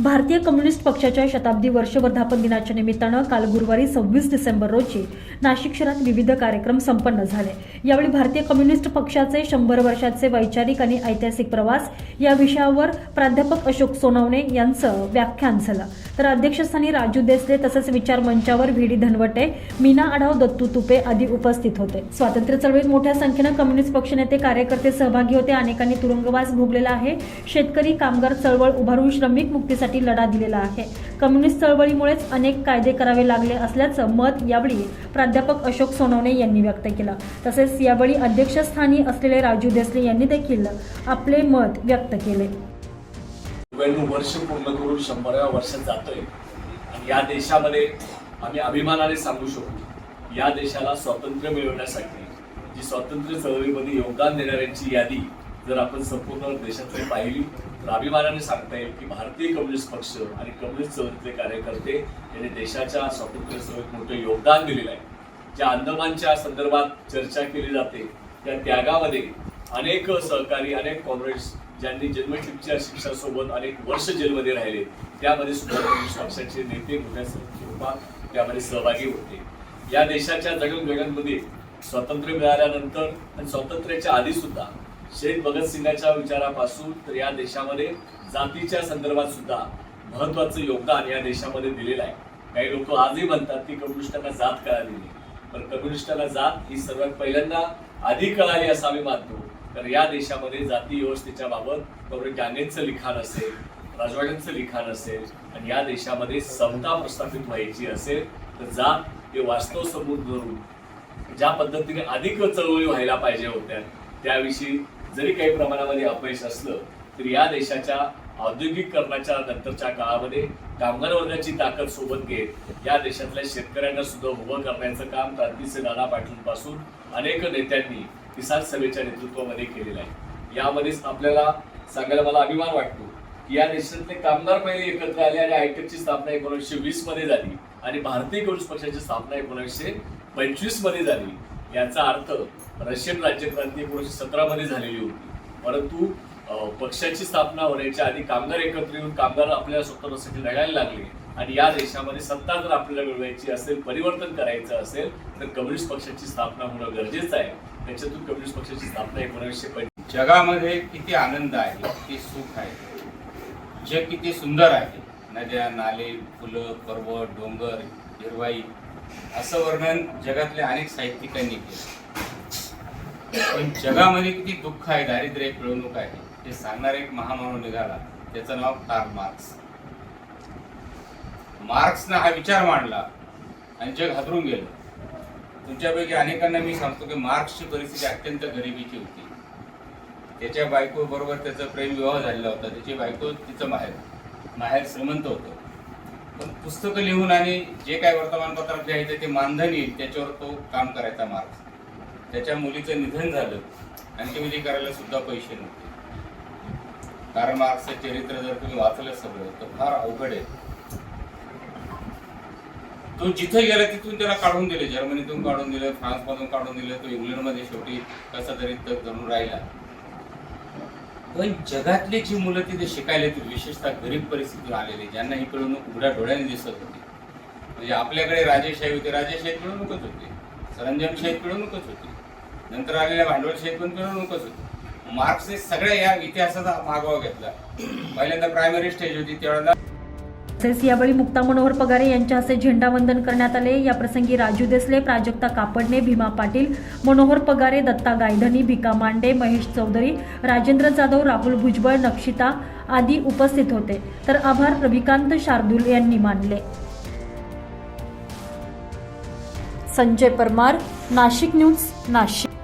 भारतीय कम्युनिस्ट पक्षाच्या शताब्दी वर्षवर्धापन दिनाच्या निमित्तानं काल गुरुवारी सव्वीस डिसेंबर रोजी नाशिक शहरात विविध कार्यक्रम संपन्न झाले. यावेळी भारतीय कम्युनिस्ट पक्षाचे शंभर वर्षाचे वैचारिक आणि ऐतिहासिक प्रवास या विषयावर प्राध्यापक अशोक सोनवणे यांचं व्याख्यान झालं. तर अध्यक्षस्थानी राजू देसले तसंच विचार मंचावर व्ही डी धनवटे मीना आढाव दत्तू तुपे आदी उपस्थित होते. स्वातंत्र्य चळवळीत मोठ्या संख्येनं कम्युनिस्ट पक्षनेते कार्यकर्ते सहभागी होते. अनेकांनी तुरुंगवास भोगलेला आहे. शेतकरी कामगार चळवळ उभारून श्रमिक मुक्तीसाठी लढा दिलेला आहे. कम्युनिस्ट चळवळीमुळेच अनेक कायदे करावे लागले असल्याचं मत यावेळी प्राध्यापक अशोक सोनवणे यांनी व्यक्त केलं. तसेच यावेळी अध्यक्षस्थानी असलेले राजू देसले यांनी देखील आपले मत व्यक्त केले. नव्याण्णव वर्ष पूर्ण करून शंभराव्या वर्षात जातोय. आणि या देशामध्ये आम्ही अभिमानाने सांगू शकतो या देशाला स्वातंत्र्य मिळवण्यासाठी जी स्वातंत्र्य चळवळीमध्ये योगदान देणाऱ्यांची यादी जर आपण संपूर्ण देशातली पाहिली तर अभिमानाने सांगता येईल की भारतीय कम्युनिस्ट पक्ष आणि कम्युनिस्ट चळवळीतले कार्यकर्ते यांनी देशाच्या स्वातंत्र्य चळवळीत मोठं योगदान दिलेलं आहे. ज्या अंदमानच्या संदर्भात चर्चा केली जाते त्या त्यागामध्ये अनेक सहकारी अनेक कॉम्रेड्स ज्यांनी जन्मठिपच्या शिक्षासोबत अनेक वर्ष जेलमध्ये राहिले त्यामध्ये सुद्धा कम्युनिस्ट पक्षाचे नेते मोठ्या स्वरूपात त्यामध्ये सहभागी होते. या देशाच्या जगणजगणमध्ये स्वातंत्र्य मिळाल्यानंतर आणि स्वातंत्र्याच्या आधी सुद्धा शेख भगतसिंगाच्या विचारापासून तर या देशामध्ये जातीच्या संदर्भात सुद्धा महत्वाचं योगदान या देशामध्ये दिलेलं आहे. काही लोक आजही म्हणतात की कम्युनिस्टांना जात कळाली नाही. पण कम्युनिस्टांना जात ही सर्वात पहिल्यांदा आधी कळाली असं आम्ही मानतो. तर या देशामध्ये जाती व्यवस्थेच्या बाबत गौरव गांधींचं लिखाण असेल राजवाड्यांचं लिखाण असेल आणि या देशामध्ये समता प्रस्थापित व्हायची असेल तर जात हे वास्तव समोर धरून ज्या पद्धतीने अधिक चळवळी व्हायला पाहिजे होत्या त्याविषयी जरी काही प्रमाणामध्ये अपयश असलं तरी या देशाच्या औद्योगिकरणाच्या नंतरच्या काळामध्ये कामगार वर्गाची ताकद सोबत घेत या देशातल्या शेतकऱ्यांना सुद्धा उभं करण्याचं काम क्रांतीचे नाना पाटीलपासून अनेक नेत्यांनी किसान सभेच्या नेतृत्वामध्ये केलेलं आहे. यामध्येच आपल्याला सांगायला मला अभिमान वाटतो की या देशातले कामगार पहिले एकत्र आले आणि आयटेकची स्थापना एकोणीसशे वीसमध्ये झाली आणि भारतीय कम्युनिस्ट पक्षाची स्थापना एकोणीसशे पंचवीसमध्ये झाली. याचा अर्थ रशियन राज्यक्रांती एकोणीसशे सतरा मध्ये झालेली होती. परंतु पक्षाची स्थापना होण्याच्या आधी कामगार एकत्र येऊन कामगार आपल्याला स्वतःसाठी लढायला लागले आणि या देशामध्ये सत्ता जर आपल्याला मिळवायची असेल परिवर्तन करायचं असेल तर कम्युनिस्ट पक्षाची स्थापना होणं गरजेचं आहे. त्याच्यातून कम्युनिस्ट पक्षाची स्थापना एकोणीसशे पंचवीस जगामध्ये किती आनंद आहे किती सुख आहे जग किती सुंदर आहे. नद्या नाले फुलं पर्वत डोंगर हिरवाई असं वर्णन जगातल्या अनेक साहित्यिकांनी केलं. पण जगामध्ये किती दुःख आहे दारिद्र्य पिळवणूक आहे हे सांगणारा एक महामानव निघाला. त्याचं नाव कार्ल मार्क्स. मार्क्सनं हा विचार मांडला आणि जग हादरून गेलं. तुमच्यापैकी अनेकांना मी सांगतो की मार्क्सची परिस्थिती अत्यंत गरिबीची होती. त्याच्या बायको बरोबर त्याचा प्रेम विवाह झालेला होता. त्याची बायको तिचं माहेर माहेर श्रीमंत होतं. पण पुस्तकं लिहून आणि जे काय वर्तमानपत्रात लिहायचं ते मानधन येईल त्याच्यावर तो काम करायचा मार्क्स. त्याच्या मुलीचं निधन झालं. अंत्यविधी करायला सुद्धा पैसे नव्हते. कारण मार्क्सचं चरित्र जर तुम्ही वाचलं सगळं तर फार अवघड आहे. तो जिथे गेला तिथून त्याला काढून दिले जर्मनीतून काढून दिलं फ्रान्समधून काढून दिलं तो इंग्लंडमध्ये शेवटी कसा तरी तग धरून राहिला. पण जगातली जी मुलं तिथे शिकायला येतील विशेषतः गरीब परिस्थितीतून आलेली ज्यांना ही पिळवणूक उघड्या डोळ्याने दिसत होती. म्हणजे आपल्याकडे राजेशाही होते राजेशाहीत पिळवणूकच होती. सरंजामशाहीत पिळवणूकच होती. नंतर आलेल्या भांडवलशाहीत पण पिळवणूकच होती. मार्क्सने सगळ्या या इतिहासाचा मागोवा घेतला. पहिल्यांदा प्रायमरी स्टेज होती त्यावेळेला तसेच यावेळी मुक्ता मनोहर पगारे यांच्या हस्ते झेंडावंदन करण्यात आले. याप्रसंगी राजू देसले प्राजक्ता कापडणे भीमा पाटील मनोहर पगारे दत्ता गायधनी भिका मांडे महेश चौधरी राजेंद्र जाधव राहुल भुजबळ नक्षिता आदी उपस्थित होते. तर आभार रविकांत शार्दूल यांनी मानले. संजय परमार नाशिक न्यूज नाशिक.